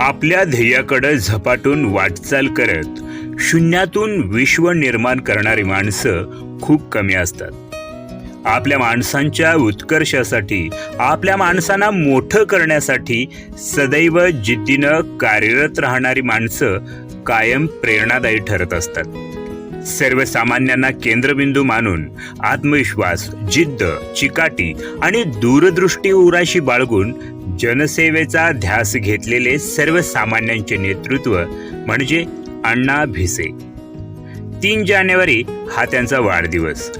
आपल्या ध्येयाकडे झपाटून वाटचाल करत शून्यातून विश्व निर्माण करणारी माणसं खूप कमी असतात. आपल्या माणसांच्या उत्कर्षासाठी आपल्या माणसांना मोठं करण्यासाठी सदैव जिद्दीनं कार्यरत राहणारी माणसं कायम प्रेरणादायी ठरत असतात. सर्वसामान्यांना केंद्रबिंदू मानून आत्मविश्वास जिद्द चिकाटी आणि दूरदृष्टी उराशी बाळगून जनसेवेचा ध्यास घेतलेले सर्वसामान्यांचे नेतृत्व म्हणजे अण्णा भिसे. तीन जानेवारी हा त्यांचा वाढदिवस.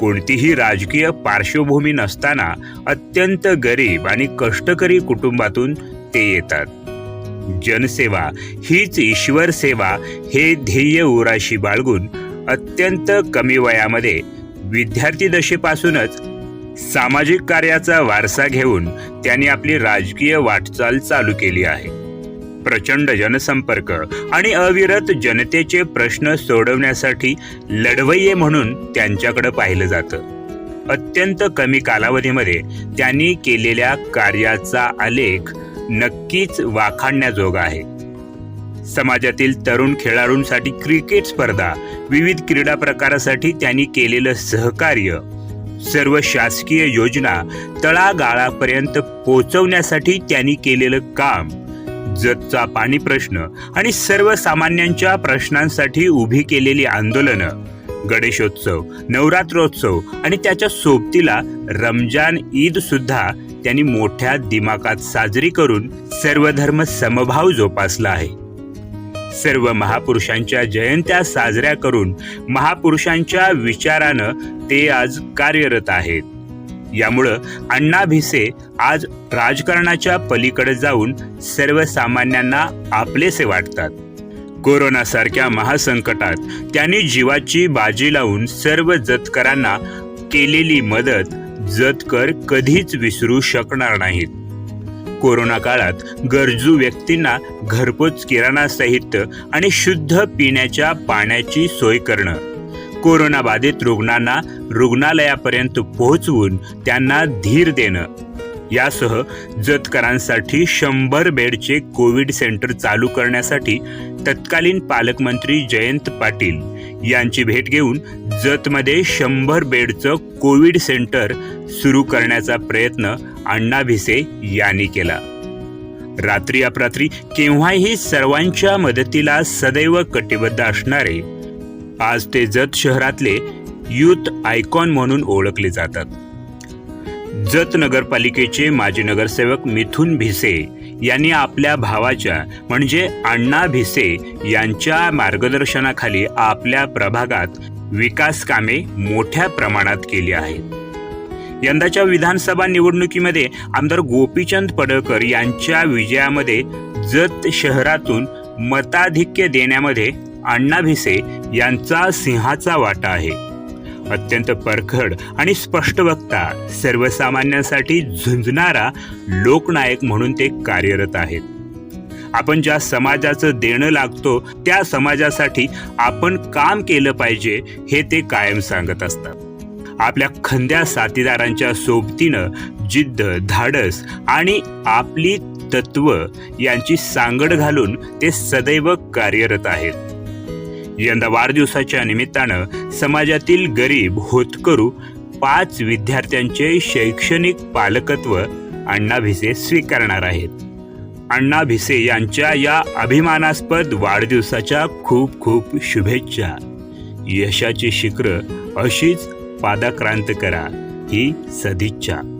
कोणतीही राजकीय पार्श्वभूमी नसताना अत्यंत गरीब आणि कष्टकरी कुटुंबातून ते येतात. जनसेवा हीच ईश्वर सेवा हे ध्येय उराशी बाळगून अत्यंत कमी वयामध्ये विद्यार्थी दशेपासूनच सामाजिक कार्याचा वारसा घेऊन त्यांनी आपली राजकीय वाटचाल चालू केली आहे. प्रचंड जनसंपर्क आणि अविरत जनतेचे प्रश्न सोडवण्यासाठी लढवय्ये म्हणून त्यांच्याकडे पाहिलं जातं. अत्यंत कमी कालावधीमध्ये त्यांनी केलेल्या कार्याचा आलेख नक्कीच वाखाणण्याजोगा आहे. समाजातील तरुण खेळाडूंसाठी क्रिकेट स्पर्धा विविध क्रीडा प्रकारासाठी त्यांनी केलेलं सहकार्य सर्व शासकीय योजना तळागाळापर्यंत पोहोचवण्यासाठी त्यांनी केलेलं काम. जतचा पाणी प्रश्न आणि सर्वसामान्यांच्या प्रश्नांसाठी उभी केलेली आंदोलनं गणेशोत्सव नवरात्रोत्सव आणि त्याच्या सोबतीला रमजान ईद सुद्धा त्यांनी मोठ्या दिमाकात साजरी करून सर्वधर्म समभाव जोपासला आहे. सर्व महापुरुषांच्या जयंत्या साजऱ्या करून महापुरुषांच्या विचारानं ते आज कार्यरत आहेत. यामुळं अण्णा भिसे आज राजकारणाच्या पलीकडे जाऊन सर्वसामान्यांना आपलेसे वाटतात. कोरोनासारख्या महासंकटात त्यांनी जीवाची बाजी लावून सर्व जतकरांना केलेली मदत जतकर कधीच विसरू शकणार नाहीत. कोरोना काळात गरजू व्यक्तींना घरपोच किराणा साहित्य आणि शुद्ध पिण्याच्या पाण्याची सोय करणं. कोरोनाबाधित रुग्णांना रुग्णालयापर्यंत पोहोचवून त्यांना धीर देणं. यासह जतकरांसाठी शंभर बेडचे कोविड सेंटर चालू करण्यासाठी तत्कालीन पालकमंत्री जयंत पाटील यांची भेट घेऊन जतमध्ये शंभर बेडचं कोविड सेंटर सुरू करण्याचा प्रयत्न अण्णा भिसे यांनी केला. रात्री अपरात्री केव्हाही सर्वांच्या मदतीला सदैव कटिबद्ध असणारे आज ते जत शहरातले युथ आयकॉन म्हणून ओळखले जातात. जत नगरपालिकेचे माजी नगरसेवक मिथुन भिसे यांनी आपल्या भावाच्या म्हणजे अण्णा भिसे यांच्या मार्गदर्शनाखाली आपल्या प्रभागात विकास कामे मोठ्या प्रमाणात केली आहेत. यंदाच्या विधानसभा निवडणुकीमध्ये आमदार गोपीचंद पडळकर यांच्या विजयामध्ये जत शहरातून मताधिक्य देण्यामध्ये अण्णा भिसे यांचा सिंहाचा वाटा आहे. अत्यंत परखड आणि स्पष्ट वक्ता सर्वसामान्यांसाठी झुंजणारा लोकनायक म्हणून ते कार्यरत आहेत. आपण ज्या समाजाचं देणं लागतो त्या समाजासाठी आपण काम केलं पाहिजे हे ते कायम सांगत असतात. आपल्या खंद्या साथीदारांच्या सोबतीनं जिद्द धाडस आणि आपली तत्व यांची सांगड घालून ते सदैव कार्यरत आहेत. यंदा वाढदिवसाच्या निमित्तानं समाजातील गरीब होतकरू पाच विद्यार्थ्यांचे शैक्षणिक पालकत्व अण्णा भिसे स्वीकारणार आहेत. अण्णा भिसे यांच्या या अभिमानास्पद वाढदिवसाच्या खूप खूप शुभेच्छा. यशाची शिखरं अशीच पादाक्रांत करा. ही सदिच्छा.